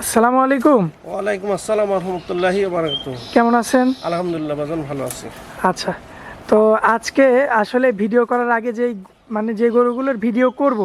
আসসালামু আলাইকুম। ওয়ালাইকুম আসসালাম রহমতুল্লাহি কেমন আছেন? আলহামদুলিল্লাহ বাজান ভালো আছি। আচ্ছা তো আজকে আসলে ভিডিও করার আগে যেই মানে যে গরুগুলোর ভিডিও করব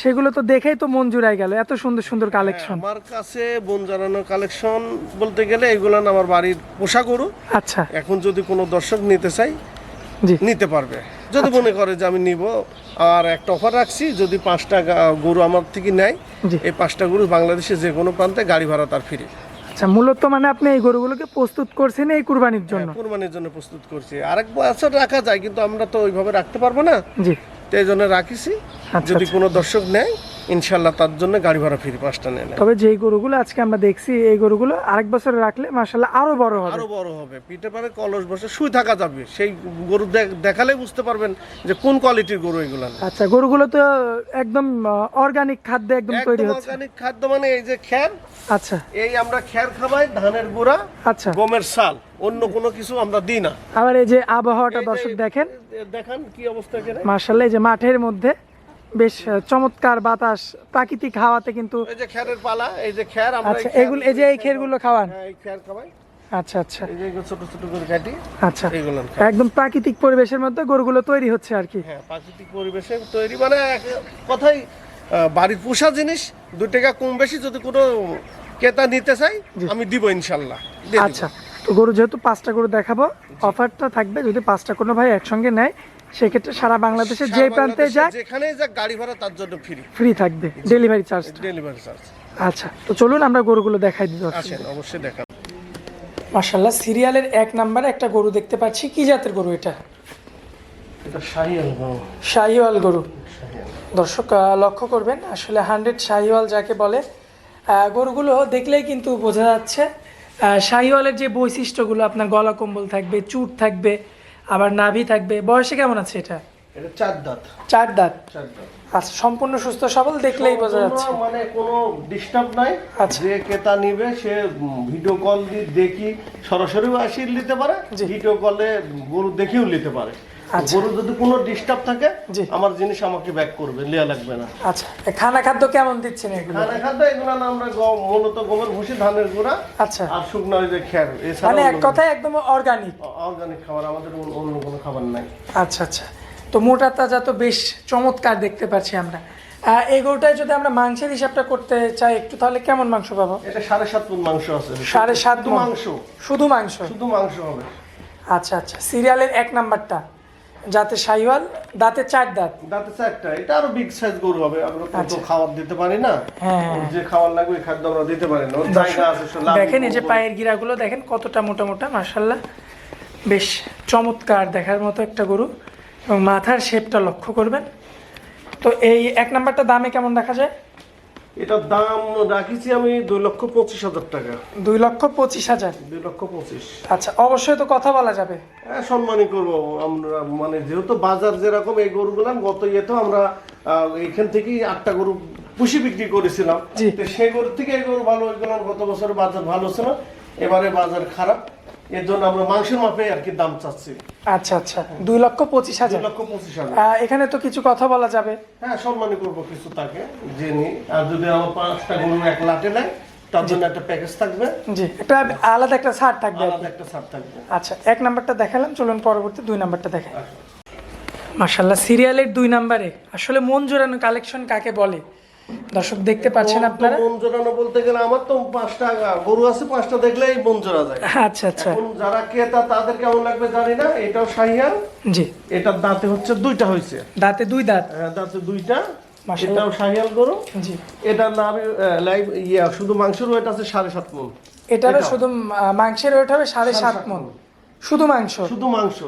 সেগুলো তো দেখেই তো মন জুড়াই গেল এত সুন্দর সুন্দর কালেকশন আমার কাছে বন জানানো কালেকশন বলতে গেলে এগুলো আমার বাড়ির পোষা গরু। আচ্ছা। এখন যদি কোনো দর্শক নিতে চাই নিতে পারবে। যদি মনে করে যে আমি নিব আর একটা অফার রাখছি যদি পাঁচটা গরু আমার থেকে নেয় এই পাঁচটা গরু বাংলাদেশে যে কোনো প্রান্তে গাড়ি ভাড়া তার ফ্রি আচ্ছা মূলত মানে আপনি এই গরুগুলোকে প্রস্তুত করছেন এই কুরবানির জন্য? কোরবানির জন্য প্রস্তুত করছি। আরেক বছর রাখা যায় কিন্তু আমরা তো ওইভাবে রাখতে পারব না। জি। তো এই জন্য রাখিছি। আচ্ছা, যদি আচ্ছা। কোনো দর্শক নেয় ইনশাল্লাহ তার জন্য গাড়ি ভাড়া ফ্রি পাঁচটা নেয় তবে যেই গরুগুলো আজকে আমরা দেখছি এই গরুগুলো আরেক বছর রাখলে মাসাল্লাহ আরও বড় হবে। আরও বড় হবে। পিঠে পারে কলস বসে শুই থাকা যাবে। সেই গরু দেখ- দেখালেই বুঝতে পারবেন যে কোন কোয়ালিটির গরু এগুলো আচ্ছা গরুগুলো তো একদম অর্গানিক খাদ্য একদম তৈরি হচ্ছে। অর্গানিক খাদ্য মানে এই যে খ্যার আচ্ছা। এই আমরা খ্যার খাবাই ধানের গুঁড়া আচ্ছা। গমের সাল অন্য কোনো কিছু আমরা দিই না। আবার এই যে আবহাওয়াটা দর্শক দেখেন। দেখেন কি অবস্থা মার্শাল্লাহ এই যে মাঠের মধ্যে বেশ চমৎকার বাতাস। প্রাকৃতিক হাওয়াতে কিন্তু এই যে খ্যারের পালা এই যে খ্যার আমরা আচ্ছা এগুলো এই যে এই খেরগুলো খাওয়ান। হ্যাঁ, এই খ্যার খাবাই আচ্ছা আচ্ছা। এই যে এগুলো ছোট ছোট করে কাটি আচ্ছা। এইগুলো একদম প্রাকৃতিক পরিবেশের মধ্যে গরুগুলো তৈরি হচ্ছে আর কি। হ্যাঁ প্রাকৃতিক পরিবেশে তৈরি মানে কথাই বাড়ির পোষা জিনিস দু টাকা কম বেশি যদি কোনো ক্রেতা নিতে চাই আমি দিব ইনশাল্লাহ আচ্ছা তো গরু যেহেতু পাঁচটা গরু দেখাবো অফারটা থাকবে যদি পাঁচটা কোনো ভাই একসঙ্গে নেয় সেক্ষেত্রে সারা বাংলাদেশে যে প্রান্তে যাক যেখানেই যাক গাড়ি ভাড়া তার জন্য ফ্রি ফ্রি থাকবে। ডেলিভারি চার্জ ডেলিভারি চার্জ আচ্ছা তো চলুন আমরা গরুগুলো দেখাই দিই আসেন অবশ্যই দেখান। মার্শাল্লাহ সিরিয়ালের এক নাম্বারে একটা গরু দেখতে পাচ্ছি। কি জাতের গরু এটা? এটা শাহিয়াল গরু। শাহিওয়াল গরু। দর্শক লক্ষ্য করবেন আসলে হান্ড্রেড শাহিওয়াল যাকে বলে গরুগুলো দেখলেই কিন্তু বোঝা যাচ্ছে শাহিওয়ালের যে বৈশিষ্ট্যগুলো আপনার গলা কম্বল থাকবে চুট থাকবে আবার নাভি থাকবে। বয়সে কেমন আছে এটা? এটা চার দাঁত। চার দাঁত? চার দাঁত। আচ্ছা সম্পূর্ণ সুস্থ সবল দেখলেই বোঝা যাচ্ছে। মানে কোনো ডিস্টার্ব নাই। আচ্ছা। যে ক্রেতা নিবে সে ভিডিও কল দিয়ে দেখি সরাসরিও আসি নিতে পারে। ভিডিও কলে গরু দেখিও নিতে পারে। গরু যদি কোনো ডিস্টার্ব থাকে আমার জিনিস আমাকে ব্যাক করবে লিয়া লাগবে না। আচ্ছা খানা খাদ্য কেমন দিচ্ছেন এগুলো? খানা খাদ্য এগুলো না আমরা গম মূলত গমের ভুসি ধানের গুঁড়া আচ্ছা। আর শুকনো ওই যে খ্যার মানে এক কথায় একদম অর্গানিক অর্গানিক খাবার আমাদের অন্য- কোনো খাবার নাই। আচ্ছা আচ্ছা। তো মোটা তাজা তো বেশ চমৎকার দেখতে পাচ্ছি আমরা। এই গরুটায় যদি আমরা মাংসের হিসাবটা করতে চাই একটু তাহলে কেমন মাংস পাবো? এটা সাড়ে সাত মণ মাংস আছে সাড়ে সাত মাংস। শুধু মাংস? শুধু মাংস হবে। আচ্ছা আচ্ছা। সিরিয়ালের এক নাম্বারটা। যাতে শাহিওয়াল দাঁতে চার দাঁত। দাঁতে চারটা এটা আরও বিগ সাইজ গরু হবে আমরা কত আচ্ছা। খাবার দিতে পারি না। হ্যাঁ যে খাবার লাগবে খাদ্য আমরা দিতে পারি না। জায়গা আছে দেখেন এই যে পায়ের গিরাগুলো দেখেন কতটা মোটা মোটা মার্শাল্লাহ বেশ চমৎকার দেখার মতো একটা গরু। এবং মাথার শেপটা লক্ষ্য করবেন। তো এই এক নাম্বারটা দামে কেমন দেখা যায়? এটার দাম রাখিছি আমি দুই লক্ষ পঁচিশ হাজার টাকা। দুই লক্ষ পঁচিশ হাজার? দুই লক্ষ পঁচিশ। আচ্ছা অবশ্যই তো কথা বলা যাবে। হ্যাঁ সম্মানই করব। আমরা মানে যেহেতু বাজার যেরকম এই গরুগুলো গত ইয়েতেও আমরা এখান থেকেই আটটা গরু পুষি বিক্রি করেছিলাম। সেই গরু থেকে এই গরু ভালো ওইগুলো গত বছর বাজার ভালো ছিল। এবারে বাজার খারাপ। এর জন্য আমরা মাংসের মাপে আর কি দাম চাচ্ছি। আচ্ছা আচ্ছা। দুই লক্ষ পঁচিশ হাজার। লক্ষ পঁচিশ হাজার। এখানে তো কিছু কথা বলা যাবে। হ্যাঁ সম্মানই করব কিছু তাকে জেনে। আর যদি আমার পাঁচটা গরু এক লাটে নেয় তার জন্য একটা প্যাকেজ থাকবে। জি একটা আলাদা একটা ছাড় থাকবে আলাদা একটা ছাড় থাকবে। আচ্ছা এক নাম্বারটা দেখালাম চলুন পরবর্তী দুই নাম্বারটা দেখাই। মার্শাল্লাহ সিরিয়ালের দুই নাম্বারে। আসলে মন জোরানো কালেকশন কাকে বলে? দর্শক দেখতে পাচ্ছেন আপনারা? মন জোড়ানো বলতে গেলে আমার তো পাঁচটা গরু আছে পাঁচটা দেখলেই মন জোড়া যায়। আচ্ছা আচ্ছা। এখন যারা ক্রেতা তাদের কেমন লাগবে জানি না। এটাও শাহিয়াল জি। এটার দাঁতে হচ্ছে দুইটা হয়েছে। দাঁতে দুই দাঁত? হ্যাঁ, দাঁতে দুইটা। এটাও শাহিয়াল গরু। জি। এটার নাম লাইভ ইয়া শুধু মাংসের ওয়েট আছে সাড়ে সাত মন। এটারও শুধু মাংসের ওয়েট হবে সাড়ে সাত মন। শুধু মাংস? শুধু মাংস।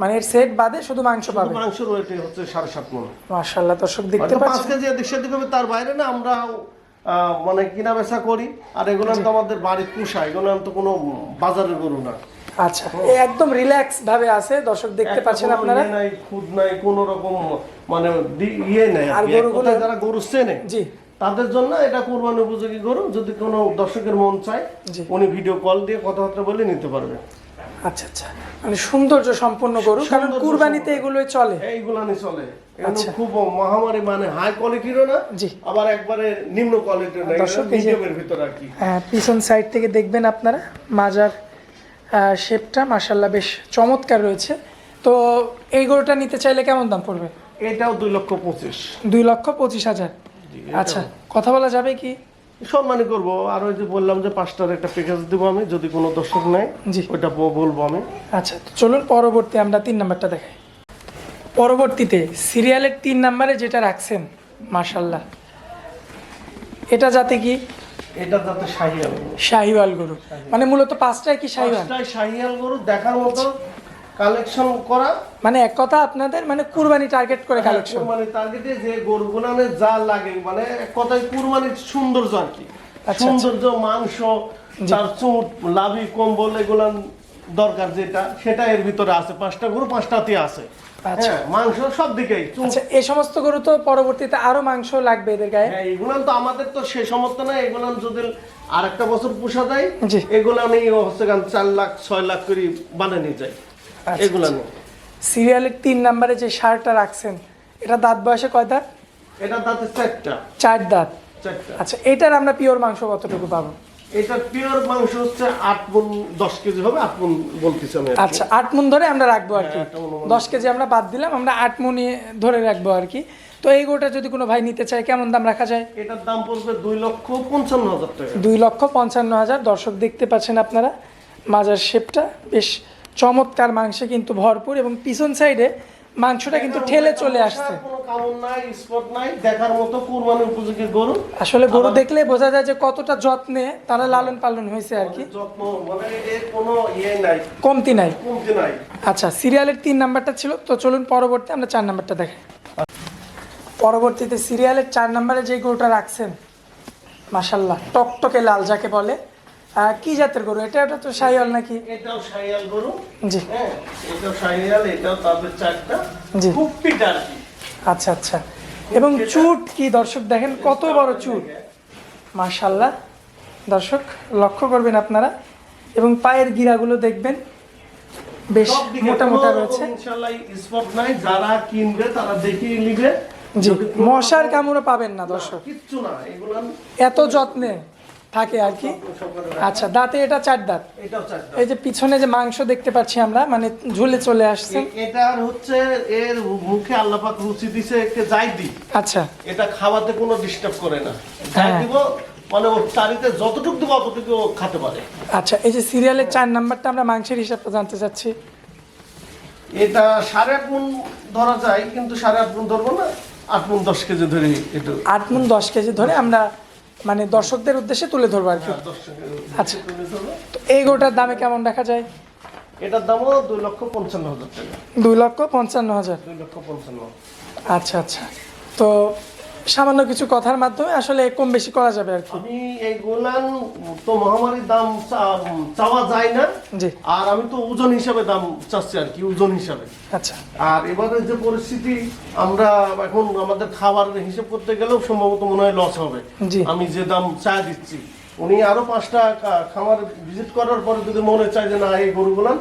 মানে এর সেট বাদে শুধু মাংস পাবে। মাংসের ওয়েটে হচ্ছে সাড়ে সাত মন। মার্শাল্লাহ দর্শক দেখতে হয়তো পাঁচ কেজি এদিক সেদিক হবে তার বাইরে না আমরা মানে কিনা বেচা করি। আর এগুলো তো আমাদের বাড়ির পোষা এগুলো তো কোনো বাজারের গরু না। আচ্ছা এ একদম রিল্যাক্স ভাবে আছে দর্শক দেখতে পাচ্ছেন আপনারা। ইয়ে নাই খুদ নাই কোনো রকম মানে ইয়ে নাই আর। গরুগুলো- যারা গরু চেনে জি। তাদের জন্য এটা কোরবানি উপযোগী গরু। যদি কোনো দর্শকের মন চায়। উনি ভিডিও কল দিয়ে কথাবার্তা বলে নিতে পারবে। আচ্ছা আচ্ছা। মানে সৌন্দর্য সম্পন্ন গরু কারণ কুরবানিতে এগুলোই চলে। এইগুলানি চলে। আচ্ছা। খুব মহামারী মানে হাই কোয়ালিটিরও না জি। আবার একবারে নিম্ন কোয়ালিটির না। মিডিয়ামের ভিতর আর কি। হ্যাঁ পিছন সাইড থেকে দেখবেন আপনারা মাজার শেপটা মাসাল্লাহ বেশ চমৎকার রয়েছে। তো এই গরুটা নিতে চাইলে কেমন দাম পড়বে? এটাও দুই লক্ষ পঁচিশ। দুই লক্ষ পঁচিশ হাজার। আচ্ছা কথা বলা যাবে কি? সম্মানই করব। আর ওই যে বললাম যে পাঁচটার একটা প্যাকেজ দেবো আমি যদি কোনো দর্শক নেয় জি। ওইটা বলব আমি। আচ্ছা চলুন পরবর্তী আমরা তিন নাম্বারটা দেখাই। পরবর্তীতে সিরিয়ালের তিন নাম্বারে যেটা রাখছেন মাশাল্লাহ এটা যাতে কি? এটা যাতে শাহিয়াল শাহিওয়াল গরু। মানে মূলত পাঁচটায় কি শাহিওয়াল? শাহিয়াল গরু দেখার মতো। কালেকশন করা। মানে এক কথা আপনাদের মানে কুরবানি টার্গেট করে কালেকশন। মানে টার্গেটে যে গরুগুলানে যা লাগে মানে এক কথায় কুরবানির সৌন্দর্য আর কি। আচ্ছা। সৌন্দর্য মাংস তার চুট লাভি কম্বল এগুলান দরকার যেটা সেটা এর ভিতরে আছে। পাঁচটা গরু পাঁচটাতে আছে। আচ্ছা। হ্যাঁ মাংস সব দিকেই। আচ্ছা এই সমস্ত গরু তো পরবর্তীতে আরও মাংস লাগবে এদের গায়ে? হ্যাঁ এগুলান তো আমাদের তো সে সমস্ত না এগুলান যদি আর একটা বছর পোষা যায়। এগুলা নিয়ে হচ্ছে চার লাখ ছয় লাখ করে বানানি যায়। আচ্ছা, এগুলা সিরিয়ালের তিন নাম্বারে যে সারটা রাখছেন এটা দাঁত বয়সে কয় দাঁত? এটা তাতে চারটা। চার দাঁত। চারটা। আচ্ছা এটার আমরা পিওর মাংস কতটুকু পাবো? এটা পিওর মাংস হচ্ছে আট মন দশ কেজি হবে আট মন বলতেছি আমি আচ্ছা আট মন ধরে আমরা রাখব আর কি। হ্যাঁ। দশ কেজি আমরা বাদ দিলাম আমরা আট মনি ধরে রাখব আর কি। তো এই গোটা যদি কোনো ভাই নিতে চায় কেমন দাম রাখা যায়? এটার দাম পড়বে দুই লক্ষ পঞ্চান্ন হাজার টাকা। দুই লক্ষ পঞ্চান্ন হাজার। দর্শক দেখতে পাচ্ছেন আপনারা মাজার শেপটা বেশ চমৎকার মাংসে কিন্তু ভরপুর এবং পিছন সাইডে মাংসটা কিন্তু ঠেলে চলে আসছে। আসলে গরু দেখলে বোঝা যায় যে কতটা যত্নে তারা লালন পালন হয়েছে আর কি। মানে ইয়ে কমতি নাই। আচ্ছা সিরিয়ালের তিন নাম্বারটা ছিল তো চলুন পরবর্তী আমরা চার নাম্বারটা দেখাই পরবর্তীতে সিরিয়ালের চার নাম্বারে যে গরুটা রাখছেন মাসাল্লাহ টকটকে লাল যাকে বলে কি জাতের গরু? এটা ওটা তো সাইয়াল নাকি? এটাও শাহিয়াল গরু। জি। হ্যাঁ এটাও শাহিয়াল এটাও তাদের চারটা। জি। খুব পিট আর কি। আচ্ছা আচ্ছা। এবং চুট কি? দর্শক দেখেন কত বড় চুট। মাশাল্লাহ দর্শক লক্ষ্য করবেন আপনারা। এবং পায়ের গিরাগুলো দেখবেন। বেশ মোটা মোটা রয়েছে। ইনশাআল্লাহ স্পট নাই। যারা কিনবে তারা দেখেই নিবে। জি মশার কামড়ও পাবেন না দর্শক। কিচ্ছু না। এগুলো এত যত্নে। থাকে আর কি? আচ্ছা দাঁতে এটা চার দাঁত? এই যে পিছনে যে মাংস দেখতে পাচ্ছি আমরা মানে ঝুলে চলে আসছে। এটা হচ্ছে এর মুখে আল্লাপাক রুচি দিছে একে যাই দি আচ্ছা। এটা খাওয়াতে কোনো ডিস্টার্ব করে না। যাই হ্যাঁ। দিব মানে ওর চারিতে যতটুকু দেবো অতটুকু খেতে পারে। আচ্ছা এই যে সিরিয়ালের চার নাম্বারটা আমরা মাংসের হিসাবটা জানতে চাচ্ছি। এটা সাড়ে আট মন ধরা যায় কিন্তু সাড়ে আট মন ধরবো না? আট মন দশ কেজি ধরে একটু। আট মন দশ কেজি ধরে আমরা মানে দর্শকদের উদ্দেশ্যে তুলে ধরবো আর কি। হ্যাঁ, আচ্ছা। তো এই গোটার দামে কেমন দেখা যায়? এটার দামও দুই লক্ষ পঞ্চান্ন হাজার টাকা। দুই লক্ষ পঞ্চান্ন হাজার। দুই লক্ষ পঞ্চান্ন। আচ্ছা আচ্ছা। তো সামান্য কিছু কথার মাধ্যমে আসলে কম বেশি করা যাবে আর কি। আমি এই গোলান তো মহামারীর দাম চাওয়া যায় না। জি। আর আমি তো ওজন হিসাবে দাম চাচ্ছি আর কি ওজন হিসাবে। আচ্ছা। আর এবারে যে পরিস্থিতি আমরা এখন আমাদের খাবার হিসেব করতে গেলেও সম্ভবত মনে হয় লস হবে। আমি যে দাম চা দিচ্ছি উনি আরও পাঁচটা খামার ভিজিট করার পরে যদি মনে চায় যে না এই গরুগুলান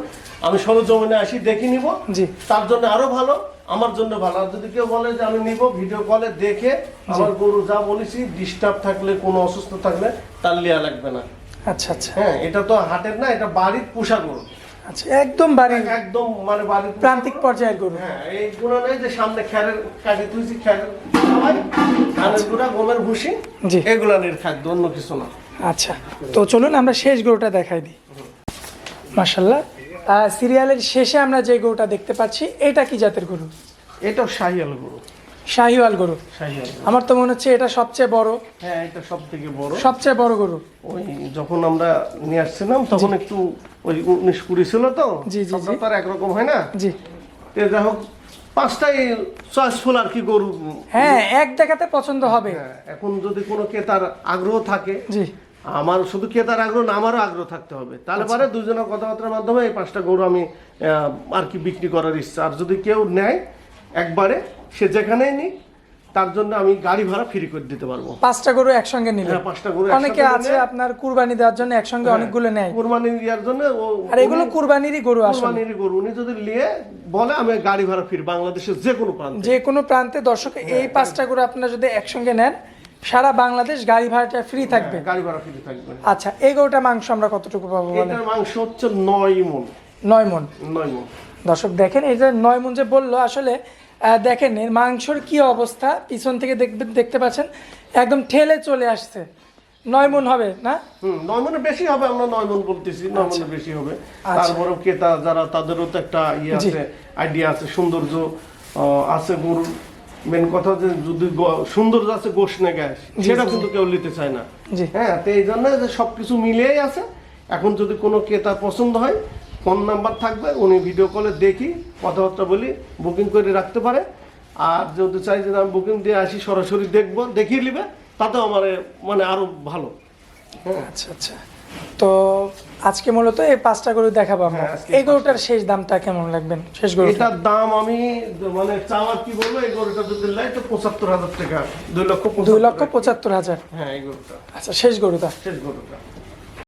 আমি সরজমিনে আসি দেখে নিব। জি। তার জন্য আরও ভালো আমার জন্য ভালো। আর যদি কেউ বলে যে আমি নিব ভিডিও কলে দেখে আমার গরু যা বলেছি ডিস্টার্ব থাকলে কোনো অসুস্থ থাকলে তার লিয়া লাগবে না। আচ্ছা আচ্ছা। হ্যাঁ এটা তো হাটের না এটা বাড়ির পোষা গরু। আচ্ছা একদম বাড়ির একদম মানে বাড়ির প্রান্তিক পর্যায়ের গরু। হ্যাঁ এইগুলো নেই যে সামনে খ্যারের কাটি তুইছি খ্যারের ধানের গুঁড়া গমের ভুসি জি। এগুলো নিয়ে খাদ্য অন্য কিছু না। আচ্ছা তো চলুন আমরা শেষ গরুটা দেখাই দিই। মাসাল্লাহ সিরিয়ালের শেষে আমরা যে গরুটা দেখতে পাচ্ছি এটা কি জাতের গরু? এটাও শাহিয়াল গরু। শাহিওয়াল গরু। আমার তো মনে হচ্ছে এটা সবচেয়ে বড়। হ্যাঁ এটা সব থেকে বড়। সবচেয়ে বড় গরু। ওই যখন আমরা নিয়ে আসছিলাম তখন একটু ওই উনিশ কুড়ি ছিল তো জি, জি, সবটা জি। তো আর একরকম হয় না? জি। তো যাই হোক পাঁচটাই চয়েসফুল আর কি গরু। হ্যাঁ এক দেখাতে পছন্দ হবে। হ্যাঁ, এখন যদি কোনো ক্রেতার আগ্রহ থাকে জি। আমার শুধু ক্রেতার আগ্রহ না আমারও আগ্রহ থাকতে হবে। তাহলে আচ্ছা। পরে দুজনের কথাবার্তার মাধ্যমে এই পাঁচটা গরু আমি আর কি বিক্রি করার ইচ্ছা। আর যদি কেউ নেয় একবারে সে যেখানেই নিক তার জন্য আমি গাড়ি ভাড়া ফ্রি করে দিতে পারব। পাঁচটা গরু একসঙ্গে নিলে। হ্যাঁ, পাঁচটা গরু অনেকে আছে আপনার কুরবানি দেওয়ার জন্য একসঙ্গে অনেকগুলো নেয়। কুরবানি দেওয়ার জন্য আর এগুলো কুরবানিরই গরু আসলে। কোরবানির গরু। উনি যদি নিয়ে বলে আমি গাড়ি ভাড়া ফির বাংলাদেশের যে কোনো প্রান্তে। যে কোনো প্রান্তে দর্শক এই পাঁচটা গরু আপনারা যদি একসঙ্গে নেন সারা বাংলাদেশ গাড়ি ভাড়াটা ফ্রি থাকবে? গাড়ি ভাড়া ফ্রি থাকবে। আচ্ছা এই গরুটা মাংস আমরা কতটুকু পাবো এটার মাংস হচ্ছে নয় মন নয় মন নয় মন দর্শক দেখেন এটা নয় মন যে বলল আসলে দেখেন এর মাংসর কি অবস্থা? পিছন থেকে দেখবেন দেখতে পাচ্ছেন একদম ঠেলে চলে আসছে। নয় মন হবে না? হুম নয় মনে বেশি হবে আমরা নয় মন বলতেছি নয় মনে বেশি হবে। তারপরেও ক্রেতা যারা তাদেরও তো একটা ইয়ে। আছে আইডিয়া আছে সৌন্দর্য আছে গরুর। মেন কথা যে যদি সৌন্দর্য আছে গোশ না গ্যাস। সেটা কিন্তু কেউ নিতে চায় না। হ্যাঁ তো এই জন্য যে সবকিছু মিলিয়েই আছে। এখন যদি কোনো ক্রেতা পছন্দ হয় ফোন নাম্বার থাকবে উনি ভিডিও কলে দেখি কথাবার্তা বলি বুকিং করে রাখতে পারে। আর যদি চাই যে আমি বুকিং দিয়ে আসি সরাসরি দেখব দেখিয়ে নিবে তাতেও আমার মানে আরও ভালো। হ্যাঁ। আচ্ছা আচ্ছা। তো আজকে মূলত এই পাঁচটা গরু দেখাবো আমরা। হ্যাঁ, এই গরুটার শেষ দামটা কেমন লাগবেন শেষ গরু এটার দাম আমি মানে চাওয়ার কি বলব এই গরুটা যদি লাই তো পঁচাত্তর হাজার টাকা দুই লক্ষ দুই লক্ষ পঁচাত্তর হাজার। হ্যাঁ এই গরুটা। আচ্ছা শেষ গরুটা। শেষ গরুটা।